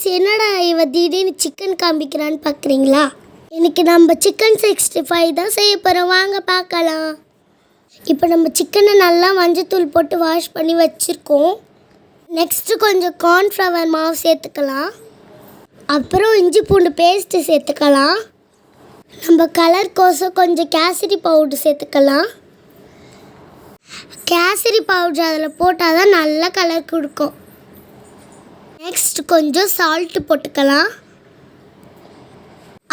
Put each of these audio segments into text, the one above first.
Friends என்னடா இவ திடீர்னு சிக்கன் காமிக்கிறான்னு பார்க்குறீங்களா இன்னைக்கு நம்ம சிக்கன் சிக்ஸ்டி ஃபைவ் தான் செய்ய போகிறோம் வாங்க பார்க்கலாம். இப்போ நம்ம சிக்கனை நல்லா மஞ்சத்தூள் போட்டு வாஷ் பண்ணி வச்சுருக்கோம். நெக்ஸ்ட்டு கொஞ்சம் கார்ன்ஃப்ளவர் மாவு சேர்த்துக்கலாம். அப்புறம் இஞ்சி பூண்டு பேஸ்ட்டு சேர்த்துக்கலாம். நம்ம கலர் கோசம் கொஞ்சம் கேசரி பவுடர் சேர்த்துக்கலாம். கேசரி பவுடர் அதில் போட்டால் தான் நல்ல கலர் கொடுக்கும். நெக்ஸ்ட் கொஞ்சம் சால்ட்டு போட்டுக்கலாம்.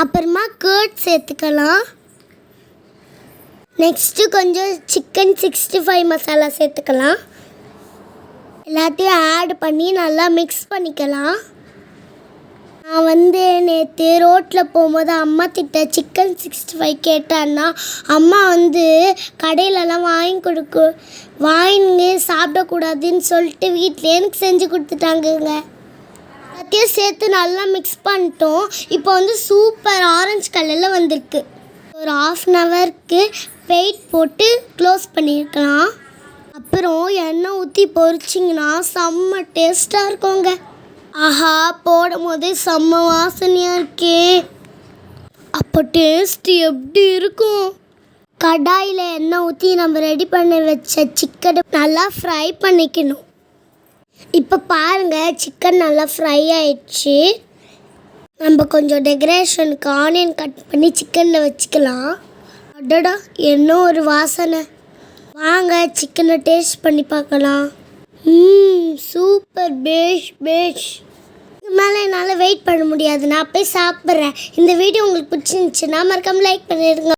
அப்புறமா கேர்ட் சேர்த்துக்கலாம். நெக்ஸ்ட்டு கொஞ்சம் சிக்கன் சிக்ஸ்டி ஃபைவ் மசாலா சேர்த்துக்கலாம். எல்லாத்தையும் ஆட் பண்ணி நல்லா மிக்ஸ் பண்ணிக்கலாம். நான் வந்து நேற்று ரோட்டில் போகும்போது அம்மா திட்ட சிக்கன் சிக்ஸ்டி ஃபைவ் கேட்டான்னா அம்மா வந்து கடையிலலாம் வாங்கி கொடுக்க வாங்கி சாப்பிடக்கூடாதுன்னு சொல்லிட்டு வீட்டில் எனக்கு செஞ்சு கொடுத்துட்டாங்கங்க. எல்லாத்தையும் சேர்த்து நல்லா மிக்ஸ் பண்ணிட்டோம். இப்போ வந்து சூப்பர் ஆரஞ்சு கலரில் வந்திருக்கு. ஒரு ஆஃப் அன் ஹவருக்கு வெயிட் போட்டு க்ளோஸ் பண்ணியிருக்கலாம் அப்புறம் எண்ணெய் ஊற்றி பொறிச்சிங்கன்னா செம்ம டேஸ்ட்டாக இருக்குங்க. ஆஹா போடும் போதே செம்ம வாசனையாக இருக்கே. அப்போ டேஸ்ட் எப்படி இருக்கும்? கடாயில் எண்ணெய் ஊற்றி நம்ம ரெடி பண்ணி வச்ச சிக்கனை நல்லா ஃப்ரை பண்ணிக்கணும். இப்போ பாருங்கள் சிக்கன் நல்லா ஃப்ரை ஆயிடுச்சு. நம்ம கொஞ்சம் டெக்கரேஷனுக்கு ஆனியன் கட் பண்ணி சிக்கனில் வச்சுக்கலாம். அடடா என்ன ஒரு வாசனை. வாங்க சிக்கனை டேஸ்ட் பண்ணி பார்க்கலாம். ம் சூப்பர் பேஷ் பேஷ் இதுக்கு மேலே என்னால் வெயிட் பண்ண முடியாது. நான் போய் சாப்பிட்றேன். இந்த வீடியோ உங்களுக்கு பிடிச்சிருந்துச்சுன்னா மறக்காமல் லைக் பண்ணிடுங்க